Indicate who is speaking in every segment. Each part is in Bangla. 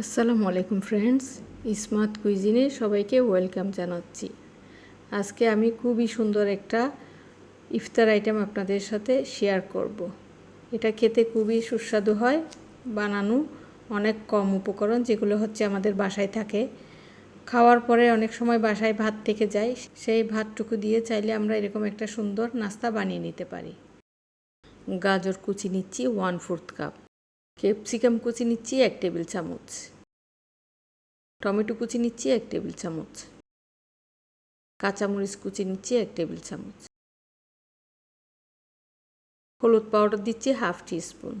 Speaker 1: আসসালামু আলাইকুম ফ্রেন্ডস স্মার্ট কুইজিনে সবাইকে ওয়েলকাম জানাচ্ছি। আজকে আমি খুবই সুন্দর একটা ইফতার আইটেম আপনাদের সাথে শেয়ার করব। এটা খেতে খুবই সুস্বাদু হয়, বানানো অনেক কম উপকরণ যেগুলো হচ্ছে আমাদের বাসায় থাকে। খাওয়ার পরে অনেক সময় বাসায় ভাত থেকে যায়, সেই ভাতটুকু দিয়ে চাইলে আমরা এরকম একটা সুন্দর নাস্তা বানিয়ে নিতে পারি। গাজর কুচি নিচ্ছি ওয়ান ফোর্থ কাপ ক্যাপসিকাম কুচি নিচ্ছি, এক টেবিল চামচ। টমেটো কুচি নিচ্ছি, এক টেবিল চামচ। কাঁচামরিচ কুচি নিচ্ছি, এক টেবিল চামচ। হলুদ পাউডার দিচ্ছি, হাফ টি স্পুন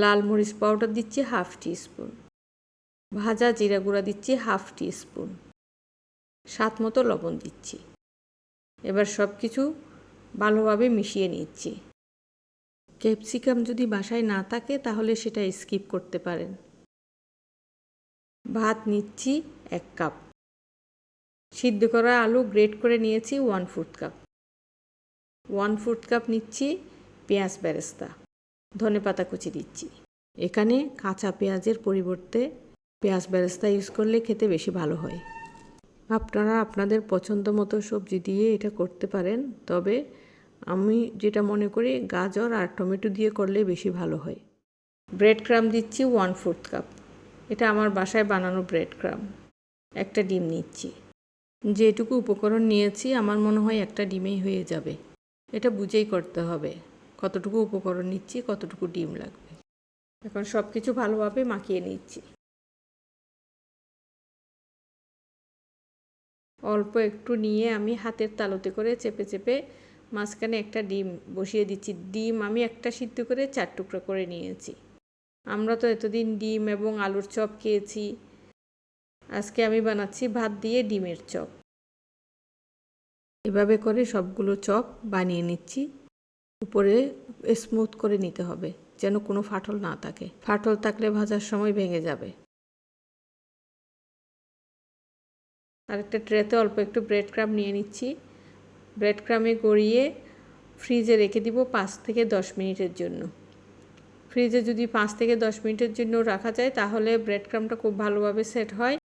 Speaker 1: লাল মরিচ পাউডার দিচ্ছি, হাফ টি স্পুন ভাজা জিরা গুঁড়া দিচ্ছি, হাফ টি স্পুন স্বাদ মতো লবণ দিচ্ছি। এবার সব কিছু ভালোভাবে মিশিয়ে নিচ্ছি। ক্যাপসিকাম যদি বাসায় না থাকে, তাহলে সেটা স্কিপ করতে পারেন। ভাত নিচ্ছি এক কাপ। সিদ্ধ করা আলু গ্রেট করে নিয়েছি one fourth cup. One fourth cup নিচ্ছি পেঁয়াজ বেরেস্তা। ধনে পাতা কুচি দিচ্ছি। এখানে কাঁচা পেঁয়াজের পরিবর্তে পেঁয়াজ বেরেস্তা ইউজ করলে খেতে বেশি ভালো হয়। আপনারা আপনাদের পছন্দ মতো সবজি দিয়ে এটা করতে পারেন, তবে আমি যেটা মনে করি গাজর আর টমেটো দিয়ে করলে বেশি ভালো হয়। ব্রেড ক্রাম দিচ্ছি ওয়ান ফোর্থ কাপ এটা আমার বাসায় বানানো ব্রেড ক্রাম। একটা ডিম নিচ্ছি। যেটুকু উপকরণ নিয়েছি, আমার মনে হয় একটা ডিমেই হয়ে যাবে। এটা বুঝেই করতে হবে, কতটুকু উপকরণ নিচ্ছি, কতটুকু ডিম লাগবে। এখন সব কিছু ভালোভাবে মাখিয়ে নিচ্ছি। অল্প একটু নিয়ে আমি হাতের তালুতে করে চেপে চেপে মাঝখানে একটা ডিম বসিয়ে দিচ্ছি। ডিম আমি একটা সিদ্ধ করে চার টুকরো করে নিয়েছি। আমরা তো এতদিন ডিম এবং আলুর চপ খেয়েছি। আজকে আমি বানাচ্ছি ভাত দিয়ে ডিমের চপ। এভাবে করে সবগুলো চপ বানিয়ে নিচ্ছি। উপরে স্মুথ করে নিতে হবে, যেন কোনো ফাটল না থাকে। ফাটল থাকলে ভাজার সময় ভেঙে যাবে। আরেকটা ট্রেতে অল্প একটু ব্রেড ক্রাম নিয়ে নিচ্ছি। ব্রেড ক্রামে গড়িয়ে ফ্রিজে রেখে দিব পাঁচ থেকে দশ মিনিটের জন্য। ফ্রিজে যদি পাঁচ থেকে দশ মিনিটের জন্য রাখা যায়, তাহলে ব্রেড ক্রামটা খুব ভালোভাবে সেট হয়।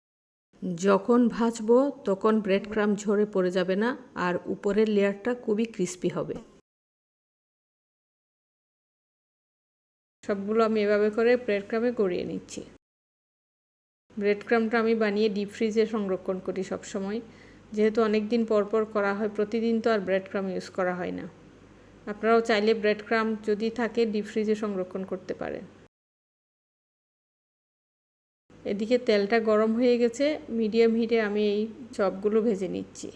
Speaker 1: যখন ভাজবো, তখন ব্রেড ক্রাম ঝরে পড়ে যাবে না, আর উপরের লেয়ারটা খুবই ক্রিস্পি হবে। সবগুলো আমি এভাবে করে ব্রেড ক্রামে গড়িয়ে নিচ্ছি। ব্রেড ক্রামটা আমি বানিয়ে ডিপ ফ্রিজে সংরক্ষণ করি সবসময়। যেহেতু অনেক দিন পর পর করা হয়, প্রতিদিন তো আর ব্রেড ক্রাম ইউজ করা হয় না। আপনারাও চাইলে ব্রেড ক্রাম যদি থাকে ডিপ ফ্রিজে সংরক্ষণ করতে পারেন। এদিকে তেলটা গরম হয়ে গেছে মিডিয়াম হিটে আমি এই চপগুলো ভেজে নিচ্ছি।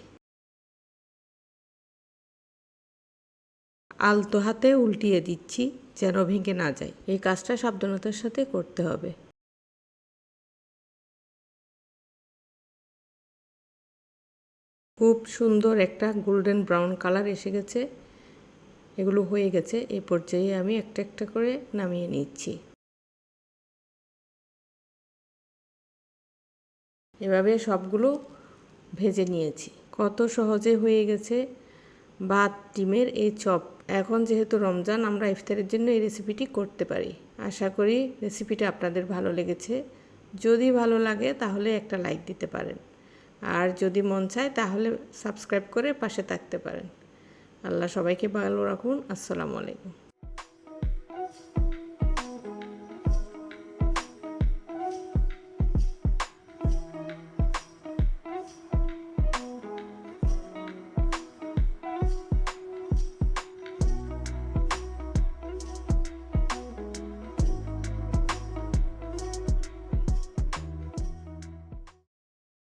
Speaker 1: আলতো হাতে উল্টিয়ে দিচ্ছি, যেন ভেঙে না যায়। এই কাজটা সাবধানতার সাথে করতে হবে। খুব সুন্দর একটা গোল্ডেন ব্রাউন কালার এসে গেছে। এগুলো হয়ে গেছে। এই পর্যায়ে আমি একটা একটা করে নামিয়ে নিচ্ছি। এভাবে সবগুলো ভেজে নিয়েছি। কত সহজে হয়ে গেছে ভাত, ডিমের এই চপ। এখন যেহেতু রমজান, আমরা ইফতারের জন্য এই রেসিপিটি করতে পারি। আশা করি রেসিপিটা আপনাদের ভালো লেগেছে। যদি ভালো লাগে তাহলে একটা লাইক দিতে পারেন। আর যদি মন চায় তাহলে সাবস্ক্রাইব করে পাশে থাকতে পারেন। আল্লাহ সবাইকে ভালো রাখুন। আসসালামু আলাইকুম।